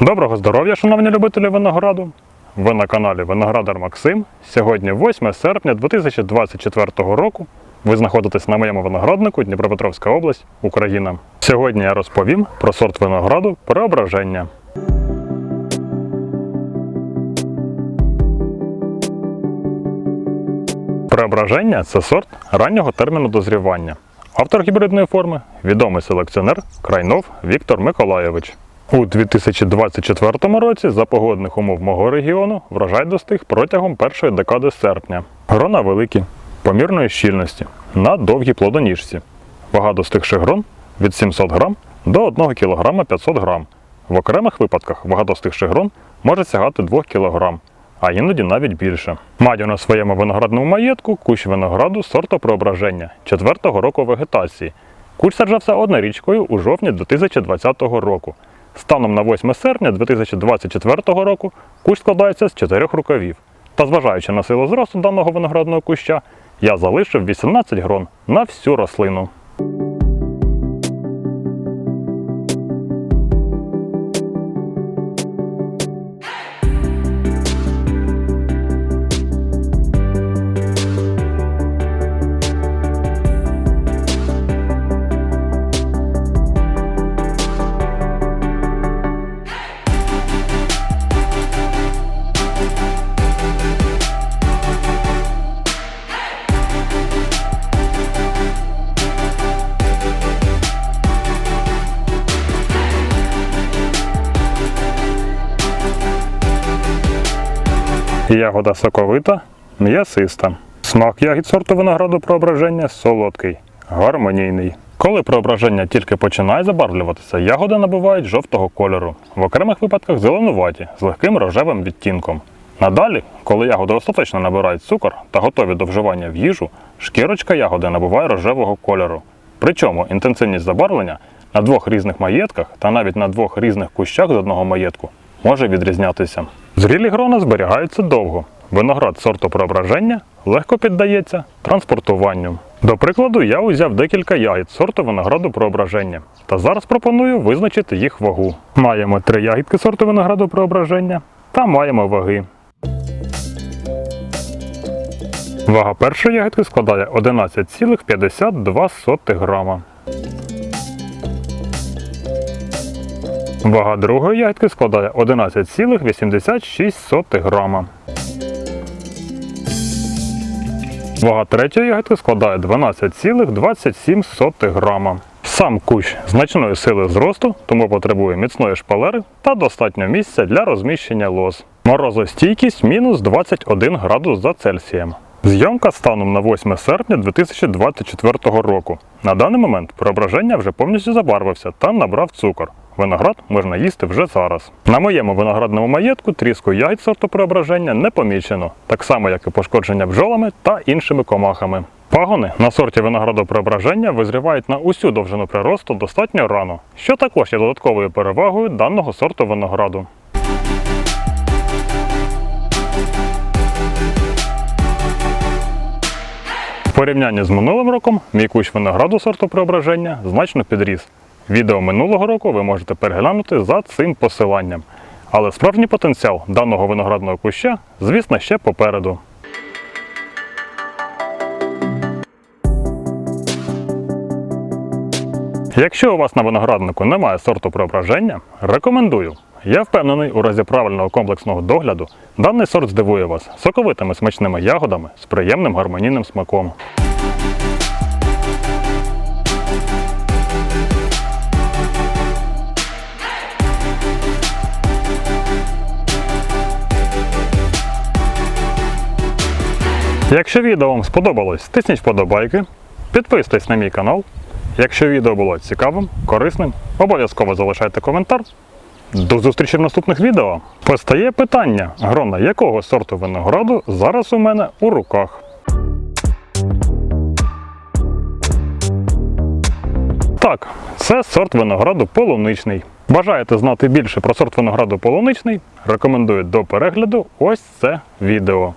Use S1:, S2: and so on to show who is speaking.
S1: Доброго здоров'я, шановні любителі винограду! Ви на каналі Виноградар Максим. Сьогодні 8 серпня 2024 року. Ви знаходитесь на моєму винограднику Дніпропетровська область, Україна. Сьогодні я розповім про сорт винограду Преображення. Преображення це сорт раннього терміну дозрівання. Автор гібридної форми відомий селекціонер Крайнов Віктор Миколайович. У 2024 році за погодних умов мого регіону врожай достиг протягом першої декади серпня. Грона великі, помірної щільності, на довгій плодоніжці. Вага достигших грон від 700 грам до 1 кг 500 грам. В окремих випадках вага достигших грон може сягати 2 кг, а іноді навіть більше. Маю на своєму виноградному маєтку кущ винограду сорту преображення 4-го року вегетації. Кущ саджався однорічкою у жовтні 2020 року. Станом на 8 серпня 2024 року кущ складається з чотирьох рукавів. Та зважаючи на силу зросту даного виноградного куща, я залишив 18 грон на всю рослину. Ягода соковита, м'ясиста. Смак ягід сорту винограду преображення солодкий, гармонійний. Коли преображення тільки починає забарвлюватися, ягоди набувають жовтого кольору, в окремих випадках зеленуваті з легким рожевим відтінком. Надалі, коли ягоди остаточно набирають цукор та готові до вживання в їжу, шкірочка ягоди набуває рожевого кольору. Причому інтенсивність забарвлення на двох різних маєтках та навіть на двох різних кущах з одного маєтку може відрізнятися. Зрілі грона зберігаються довго. Виноград сорту преображення легко піддається транспортуванню. До прикладу, я узяв декілька ягід сорту винограду преображення. Та зараз пропоную визначити їх вагу. Маємо три ягідки сорту винограду преображення та маємо ваги. Вага першої ягідки складає 11,52 грама. Вага другої ягідки складає 11,86 грама. Вага третьої ягідки складає 12,27 грама. Сам кущ значної сили зросту, тому потребує міцної шпалери та достатньо місця для розміщення лоз. Морозостійкість мінус 21 градус за Цельсієм. Зйомка станом на 8 серпня 2024 року. На даний момент преображення вже повністю забарвився та набрав цукор. Виноград можна їсти вже зараз. На моєму виноградному маєтку тріску ягід сорту преображення не помічено, так само як і пошкодження бджолами та іншими комахами. Пагони на сорті винограду преображення визрівають на усю довжину приросту достатньо рано, що також є додатковою перевагою даного сорту винограду. В порівнянні з минулим роком мій кущ винограду сорту преображення значно підріс. Відео минулого року ви можете переглянути за цим посиланням. Але справжній потенціал даного виноградного куща, звісно, ще попереду. Якщо у вас на винограднику немає сорту преображення, рекомендую. Я впевнений, у разі правильного комплексного догляду даний сорт здивує вас соковитими смачними ягодами з приємним гармонійним смаком. Якщо відео вам сподобалось, тисніть вподобайки, підписуйтесь на мій канал. Якщо відео було цікавим, корисним, обов'язково залишайте коментар. До зустрічі в наступних відео. Постає питання, грона якого сорту винограду зараз у мене у руках. Так, це сорт винограду полуничний. Бажаєте знати більше про сорт винограду полуничний? Рекомендую до перегляду ось це відео.